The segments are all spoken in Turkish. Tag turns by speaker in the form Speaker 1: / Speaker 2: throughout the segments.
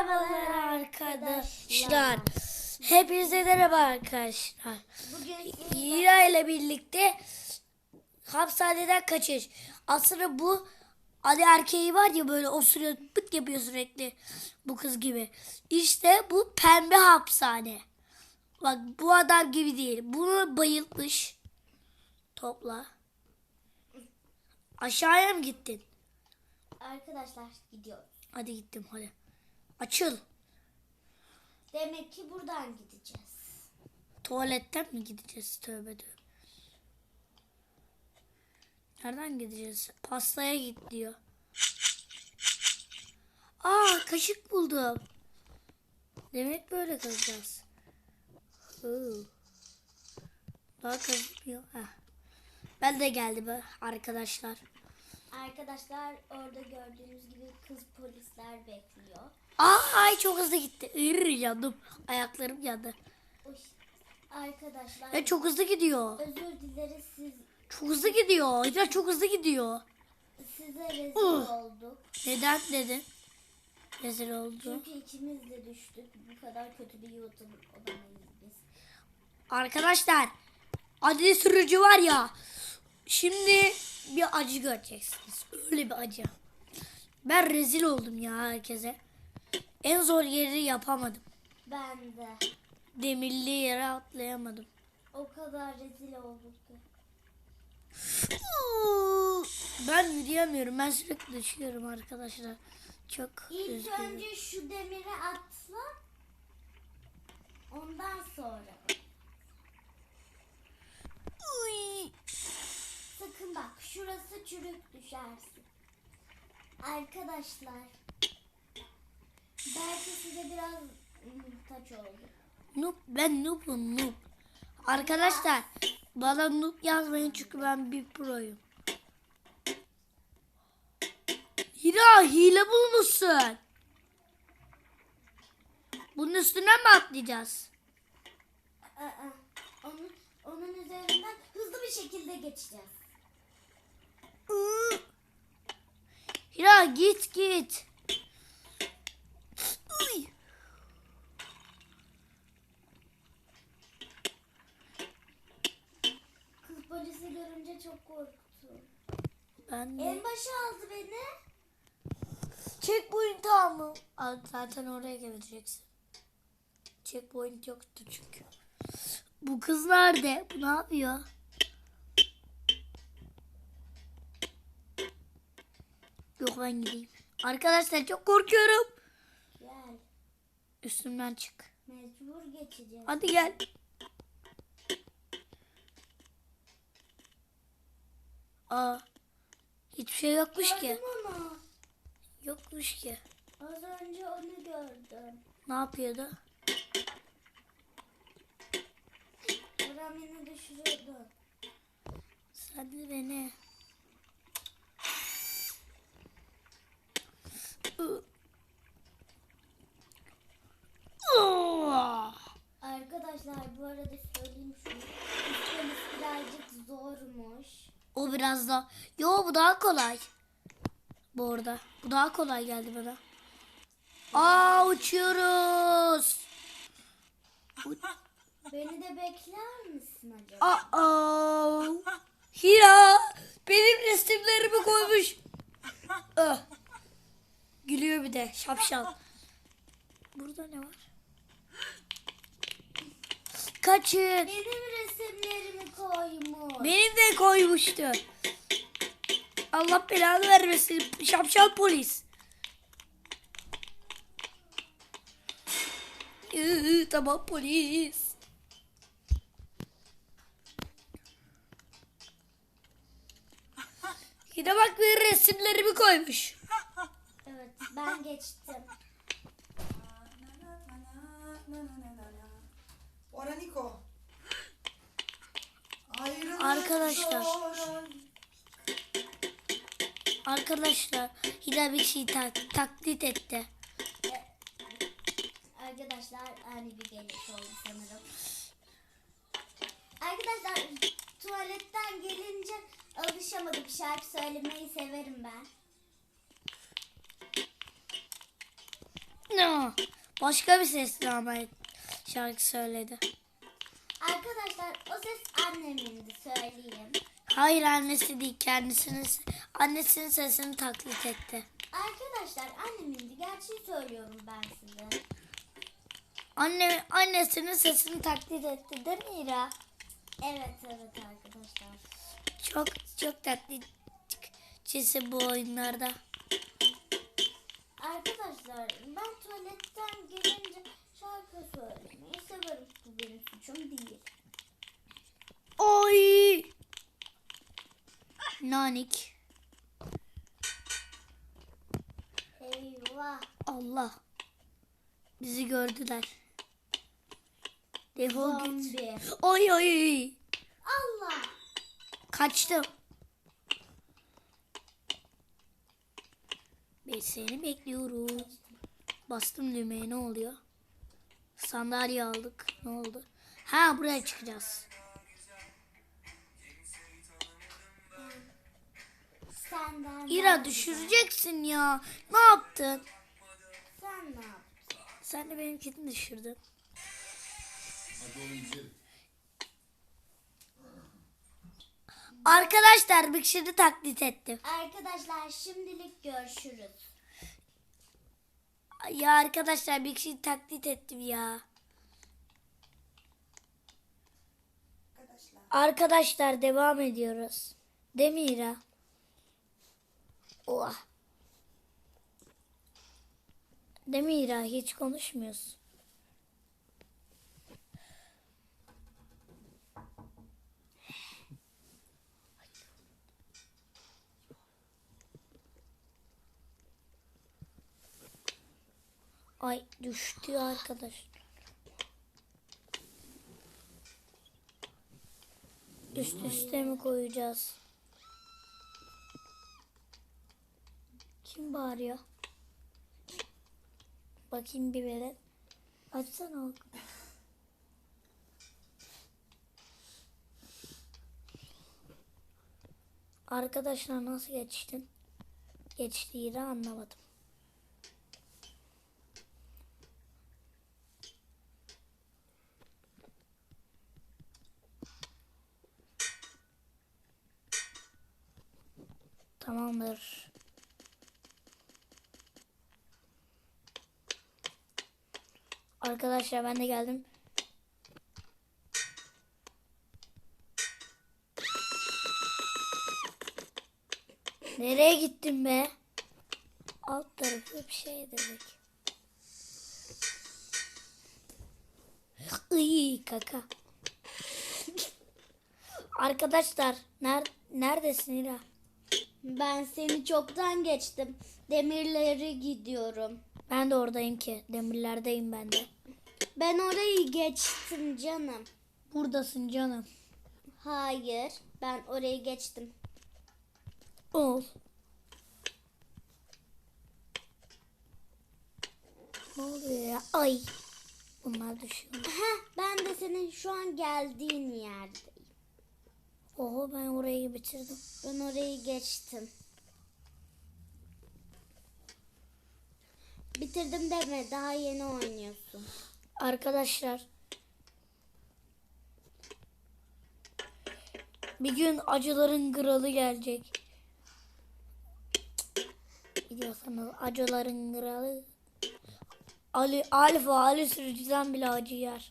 Speaker 1: Merhabalar arkadaşlar. Hepinize merhaba arkadaşlar.
Speaker 2: Bugün
Speaker 1: Hira ile birlikte hapishaneden kaçış. Aslında bu Ali erkeği var ya böyle osuruyor pıt yapıyor sürekli bu kız gibi. İşte bu pembe hapishane. Bak bu adam gibi değil. Bunu bayıltmış. Topla. Aşağıya mı gittin?
Speaker 2: arkadaşlar gidiyoruz.
Speaker 1: Hadi gittim hadi. Açıl.
Speaker 2: Demek ki buradan gideceğiz.
Speaker 1: Tuvaletten mi gideceğiz? Tövbe tövbe. Nereden gideceğiz? Pastaya git diyor. Aa kaşık buldum. Demek böyle kazacağız. Daha kazmıyor. Heh. Ben de geldim arkadaşlar.
Speaker 2: Arkadaşlar orada gördüğünüz gibi kız polisler bekliyor.
Speaker 1: Aa, ay çok hızlı gitti. Irr, yandım. Ayaklarım yandı.
Speaker 2: Arkadaşlar
Speaker 1: Ve çok hızlı gidiyor.
Speaker 2: özür dileriz siz
Speaker 1: Çok hızlı gidiyor. Ya çok hızlı gidiyor.
Speaker 2: size rezil
Speaker 1: Uh.
Speaker 2: olduk.
Speaker 1: Neden dedi? Rezil oldu.
Speaker 2: Çünkü ikimiz de düştük. Bu kadar kötü bir YouTube olamayız biz.
Speaker 1: Arkadaşlar acı sürücü var ya. Şimdi bir acı göreceksiniz. Öyle bir acı. Ben rezil oldum ya herkese. En zor yeri yapamadım.
Speaker 2: Ben de
Speaker 1: Demirli yere atlayamadım.
Speaker 2: o kadar rezil olduk ki.
Speaker 1: Ben yürüyemiyorum. Ben sürekli düşüyorum arkadaşlar. Çok
Speaker 2: İlk
Speaker 1: üzgünüm.
Speaker 2: önce şu demiri atla. Ondan sonra.
Speaker 1: Uy.
Speaker 2: Sakın bak şurası çürük düşersin. Arkadaşlar. Belki size biraz muhtaç oldum.
Speaker 1: Noob, ben noobum noob. Arkadaşlar bana noob yazmayın çünkü ben bir proyum. Hira hile bulmuşsun. Bunun üstüne mi atlayacağız?
Speaker 2: Aa, onun, onun üzerinden hızlı bir şekilde geçeceğiz.
Speaker 1: Hira git git. Uy.
Speaker 2: Kız polisi görünce çok korktum.
Speaker 1: Ben de.
Speaker 2: En başa aldı beni.
Speaker 1: Checkpoint. Aa, Zaten oraya geleceksin. Checkpoint yoktu çünkü. Bu kız nerede? Bu ne yapıyor? Yok ben gideyim. Arkadaşlar çok korkuyorum.
Speaker 2: Gel.
Speaker 1: Üstümden çık.
Speaker 2: Mecbur geçeceğiz.
Speaker 1: Hadi gel. Aa. Hiçbir şey yokmuş ki.
Speaker 2: Gördüm onu.
Speaker 1: Yokmuş ki.
Speaker 2: Az önce onu gördüm.
Speaker 1: Ne yapıyordu?
Speaker 2: Buram beni düşürüyordu.
Speaker 1: Sen de beni.
Speaker 2: Arkadaşlar bu arada söyleyeyim şunu. Polis birazcık zormuş.
Speaker 1: O biraz da. Yo bu daha kolay. Bu arada. Bu daha kolay geldi bana. Aa uçuyoruz.
Speaker 2: Beni de bekler misin acaba?
Speaker 1: Aa. Hira benim resimlerimi koymuş. Bir de şapşal. Burada ne var? Kaçın.
Speaker 2: Benim resimlerimi koymuş.
Speaker 1: Benim de koymuştu. Allah belanı vermesin. Şapşal polis. Iı, tamam polis. Yine bak bir resimlerimi koymuş.
Speaker 2: Ben geçtim.
Speaker 3: Oraniko. Ayrılık
Speaker 1: Arkadaşlar.
Speaker 3: zor.
Speaker 1: Arkadaşlar Hida bir şey tak- taklit etti.
Speaker 2: Arkadaşlar ani bir geliş oldu sanırım. Arkadaşlar tuvaletten gelince alışamadım. Şarkı söylemeyi severim ben.
Speaker 1: No. Başka bir sesle ama şarkı söyledi.
Speaker 2: Arkadaşlar o ses annemindi söyleyeyim.
Speaker 1: Hayır annesi değil kendisinin annesinin sesini taklit etti.
Speaker 2: Arkadaşlar annemindi gerçeği söylüyorum ben size.
Speaker 1: Anne annesinin sesini taklit etti değil mi İra?
Speaker 2: Evet evet arkadaşlar.
Speaker 1: Çok çok taklitçisi bu oyunlarda.
Speaker 2: Arkadaşlar ben tuvaletten gelince şarkı söylemeyi severim. Bu benim suçum değil.
Speaker 1: Oy! Nanik.
Speaker 2: Eyvah.
Speaker 1: Allah. Bizi gördüler. Defol git. Oy oy.
Speaker 2: Allah.
Speaker 1: Kaçtım. Seni bekliyorum. Bastım düğmeye ne oluyor? Sandalye aldık. Ne oldu? Ha buraya çıkacağız. İra düşüreceksin ya. Ne yaptın?
Speaker 2: Sen ne yaptın?
Speaker 1: Sen de benimkini düşürdün.
Speaker 3: Hadi oğlum gidelim.
Speaker 1: Arkadaşlar bir kişini taklit ettim.
Speaker 2: Arkadaşlar şimdilik görüşürüz.
Speaker 1: Ya arkadaşlar bir kişiyi taklit ettim ya.
Speaker 2: Arkadaşlar.
Speaker 1: Arkadaşlar devam ediyoruz. Değil mi İra? Oha. Değil mi İra? Hiç konuşmuyorsun. Ay düştü arkadaş. Üst üste mi koyacağız? Kim bağırıyor? Bakayım bir velet. Açsana oğlum. Arkadaşlar nasıl geçtin? Geçtiğini anlamadım. Tamamdır. Arkadaşlar ben de geldim. Nereye gittin be? Alt tarafı bir şey dedik. Iy kaka. Arkadaşlar ner neredesin İra?
Speaker 2: Ben seni çoktan geçtim. Demirleri gidiyorum.
Speaker 1: Ben de oradayım ki. Demirlerdeyim ben de.
Speaker 2: Ben orayı geçtim canım.
Speaker 1: Buradasın canım.
Speaker 2: Hayır, ben orayı geçtim.
Speaker 1: Ol. Ne oluyor ya? Ay. Bunlar düşüyor.
Speaker 2: Heh, ben de senin şu an geldiğin yerdeyim.
Speaker 1: Oho ben orayı bitirdim.
Speaker 2: Ben orayı geçtim. Bitirdim deme, daha yeni oynuyorsun.
Speaker 1: Arkadaşlar. Bir gün acıların kralı gelecek. Biliyorsanız acıların kralı. Ali, alfa, Ali sürücüden bile acı yer.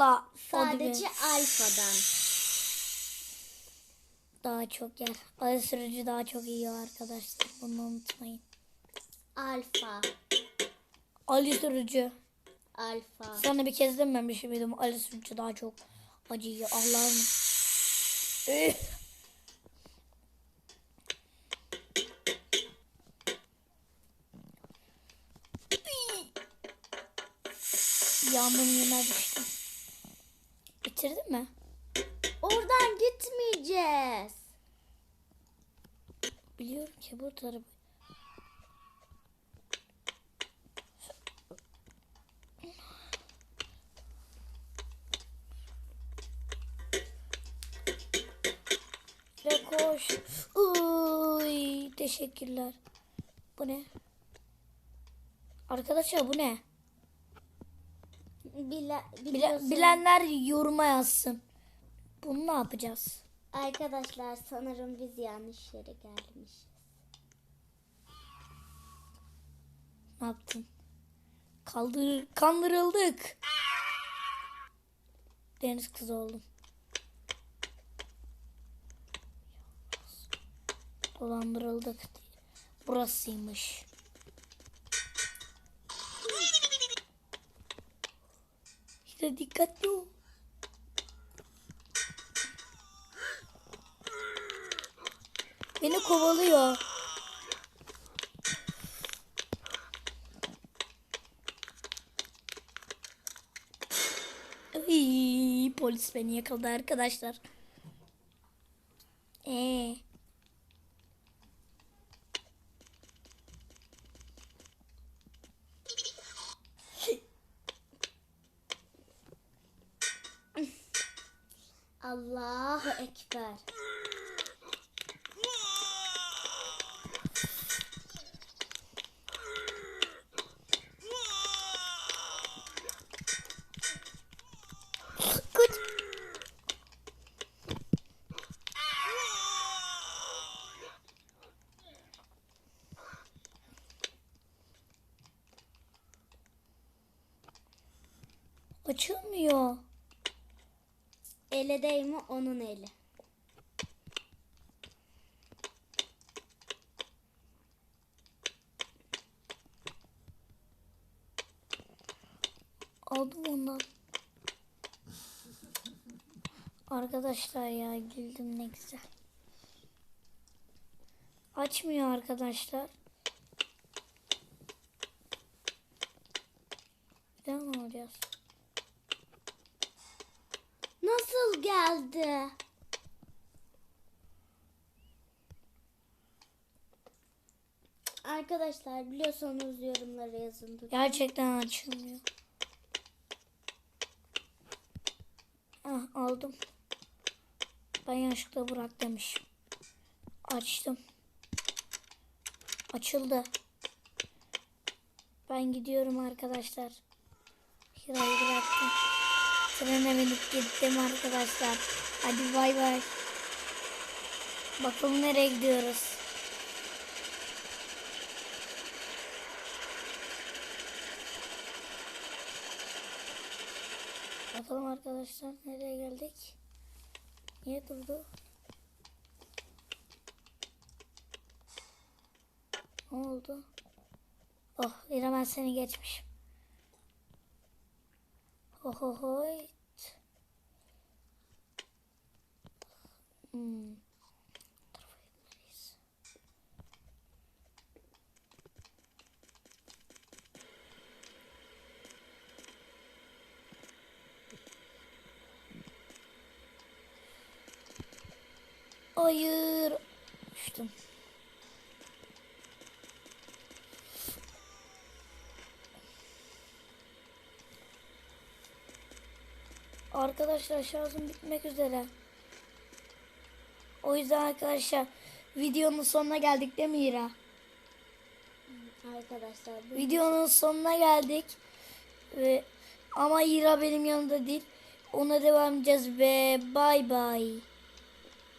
Speaker 1: Be.
Speaker 2: Sadece alfadan.
Speaker 1: Daha çok yer. Ali sürücü daha çok iyi arkadaşlar. Bunu unutmayın.
Speaker 2: Alfa.
Speaker 1: Ali sürücü.
Speaker 2: Alfa.
Speaker 1: Sana bir kez dememiş miydim? Ali sürücü daha çok acıyı. Allah'ım. Yandım yine düştüm. Bitirdin mi?
Speaker 2: Oradan gitmeyeceğiz.
Speaker 1: Biliyorum ki bu tarafı. Ve koş. Uy, teşekkürler. Bu ne? Arkadaşlar bu ne?
Speaker 2: Bile, biliyorsun-
Speaker 1: bilenler yoruma yazsın. Bunu ne yapacağız?
Speaker 2: Arkadaşlar sanırım biz yanlış yere gelmişiz.
Speaker 1: Ne yaptın? Kaldır, kandırıldık. Deniz kızı oldum. Dolandırıldık. Burasıymış. İşte dikkatli ol. Beni kovalıyor. Ay, polis beni yakaladı arkadaşlar. Ee,
Speaker 2: Allahu Ekber.
Speaker 1: Kaç. Açılmıyor.
Speaker 2: Ele değme onun eli.
Speaker 1: Aldım ondan. Arkadaşlar ya güldüm ne güzel. Açmıyor arkadaşlar. Bir daha mı alacağız?
Speaker 2: Geldi? Arkadaşlar biliyorsanız yorumlara yazın.
Speaker 1: Gerçekten açılmıyor. Ah aldım. Ben yanlışlıkla bırak demişim. Açtım. Açıldı. Ben gidiyorum arkadaşlar. Hira'yı bıraktım. Trene binip gittim arkadaşlar. Hadi bay bay. Bakalım nereye gidiyoruz. Bakalım arkadaşlar nereye geldik? Niye durdu? Ne oldu? Oh ben seni geçmişim. Ho ho hoy. Hmm. Hayır. Düştüm. Arkadaşlar şarjım bitmek üzere. O yüzden arkadaşlar videonun sonuna geldik değil mi İra?
Speaker 2: Arkadaşlar
Speaker 1: Videonun sonuna geldik. Ve ama İra benim yanımda değil. Ona devam edeceğiz ve bay bay.